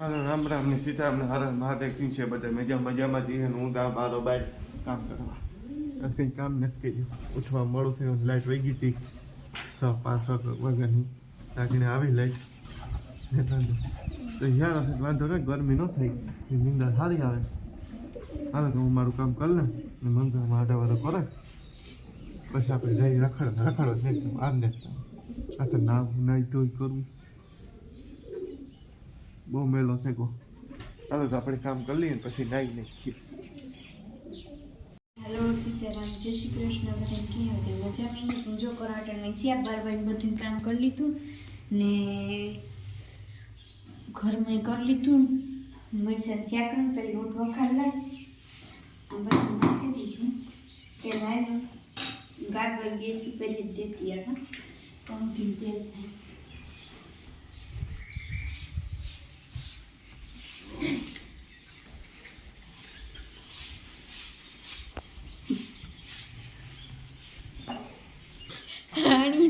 હાલો રામ રામ ને સીતા ને હર મહાદેવ છે બધા મજા મજામાં જઈએ હું દા મારો બાય કામ કરવા. કંઈ કામ નથી કર્યું. ઉઠવા મોડું થયું, લાઈટ વહી ગઈ હતી. છ, પાંચ વાગ- વાગ્યાની. લાગીને આવી લાઈટ. ને તો યાર હશે, વાંધો નહીં, ગરમી ન થઈ એ નિંદર સારી આવે. હાલો, તો હું મારું કામ કરી લે ને મંદિરમાં માટે વાળો કરે. પછી આપણે જઈ રખડ રખડો જ એકદમ આમ ને આ તો ના નાઈ તો કરવું બહુ મેલો ગયો હાલો તો આપણે કામ કરી લઈએ ને પછી નાઈ નાખીએ. હેલો, સીતારામ. જય શ્રી કૃષ્ણ. બધા કેમ હતી મજામાં હું જો કરાટણ શિયા બાર બાર બધું કામ કરી લીધું ને ઘરમાં કરી લીધું. મરચાં શિયા કરીને પેલી લોટ વખાર લાય બધું નાખી ગાગર ગેસ ઉપર દેતી હતા પંખી દેતા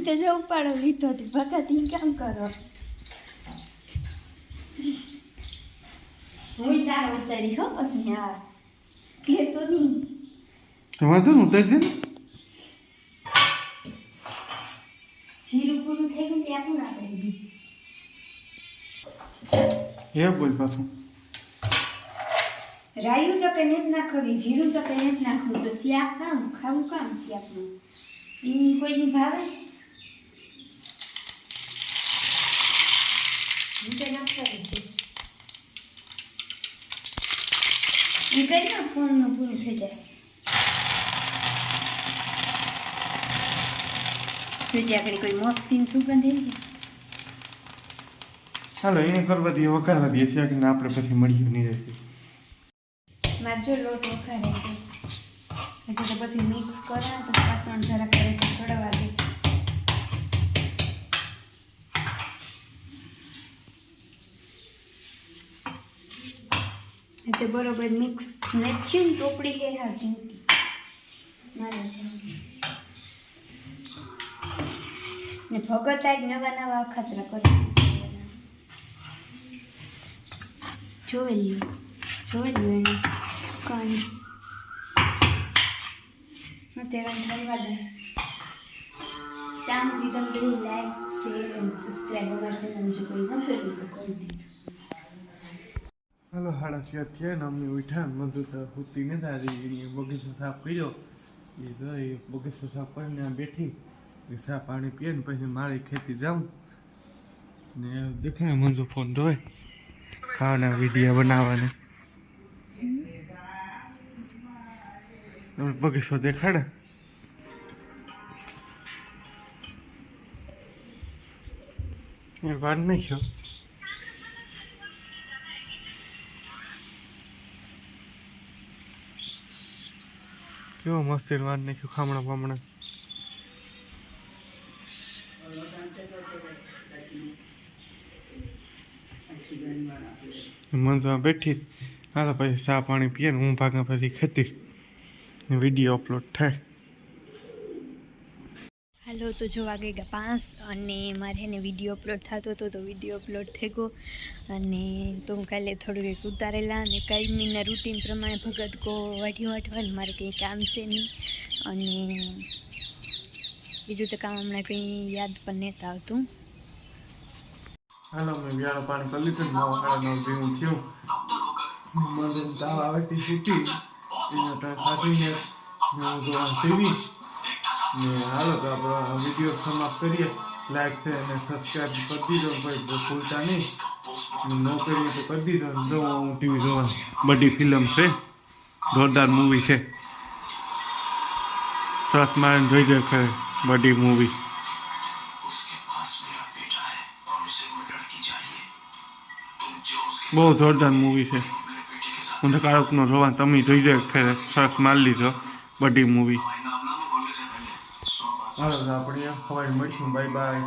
તો જો ઉપાડો લીધો હતી ભગત ઈ કામ કરો? હું તારો ઉતારી હો પછી હા કે તો નહીં. તો વાંધો ને ઉતરજે ને. જીરું પૂરું થઈ ગયું ત્યાં પણ આપણે હે બોલ પાછું. રાયું તો કે નેત નાખવી જીરું તો કે નેત નાખવું તો શિયાક કામ ખાવું કામ શિયાકનું કોઈની ભાવે? તો નાખતા નથી ઈ કરી ને ફોનનું પૂરું થઈ જાય જોજે આગળ કોઈ મોસ્તીન સુગંધ એવી હાલો એને કરવા દઈએ વઘારવા દઈએ છે કે આપણે પછી મળીએ નહીં રહેશે માજો લોટ વખારે છે પછી તો બધું મિક્સ કરા તો પાછળ જરાક કરે છે ચડવા દે એટલે બરોબર મિક્સ નાખ્યું ને ટોપડી હે, હા ઝીંકી મારે છે ને ભગત આજ નવા નવા અખાતરા કરે. જોઈ લ્યો જોઈ લ્યો એને કાંઈ અત્યારે ધન્યવાદ ત્યાં સુધી તમે લાઈક શેર અને સબસ્ક્રાઈબ અમારા ચેનલ જો કોઈ ન કર્યું તો કરી દીધું હાલો, હાડા છ થયા ને અમને ઉઠ્યા ને મધુ તો હુતી ને તારી એ બગીચો સાફ કર્યો. એ તો એ બગીચો સાફ કરીને આ બેઠી. એ સા પાણી પીએ ને પછી મારી ખેતી જાઉં. ને દેખાય મંજુ ફોન જોવે. ખાવાના વીડિયો બનાવવાના. તમે બગીચો દેખાડે. એ વાર નહીં કેવો મસ્તી વાર નાખ્યું ખામણા બામણા. મનસમાં બેઠી. હાલો પછી ચા પાણી પીએ ને હું ભાગા પછી ખેતી. વીડિયો અપલોડ થાય. હાલો, તો જોવા ગઈ ગયા પાંચ અને મારે એને વીડિયો અપલોડ થતો હતો, તો વીડિયો અપલોડ થઈ ગયો. અને તો હું કાલે થોડું કંઈક ઉતારેલા અને કાયમીના રૂટીન પ્રમાણે ભગત કો વાઢ્યું વાટવાનું મારે કંઈ કામ છે નહીં. અને બીજું તો કામ હમણાં કંઈ યાદ પણ નહોતું આવતું. હાલો, મેં વ્યાળો પાણી કરી લીધું નવ સાડા નવ જેવું મને તાવ આવે તે ફૂટી એના ટાઈમ કાઢીને હું જોવા ટીવી ને હાલો તો આપણો વીડિયો સમાપ્ત કરીએ. લાઈક છે અને સબસ્ક્રાઈબ કરી દીધો ભાઈ ભૂલતા નહીં. ન કરીએ તો કરી દીધો. જો હું ટીવી જોવા બધી ફિલ્મ છે. જોરદાર મૂવી છે. સરસ મારે જોઈ જાય ખરે બધી મૂવી બહુ જોરદાર મૂવી છે. હું તો કાળકનો જોવા તમે જોઈ જાય ખરે સરસ મારી લીધો બધી મૂવી હાલો આપણે હવે મળીશું. Bye bye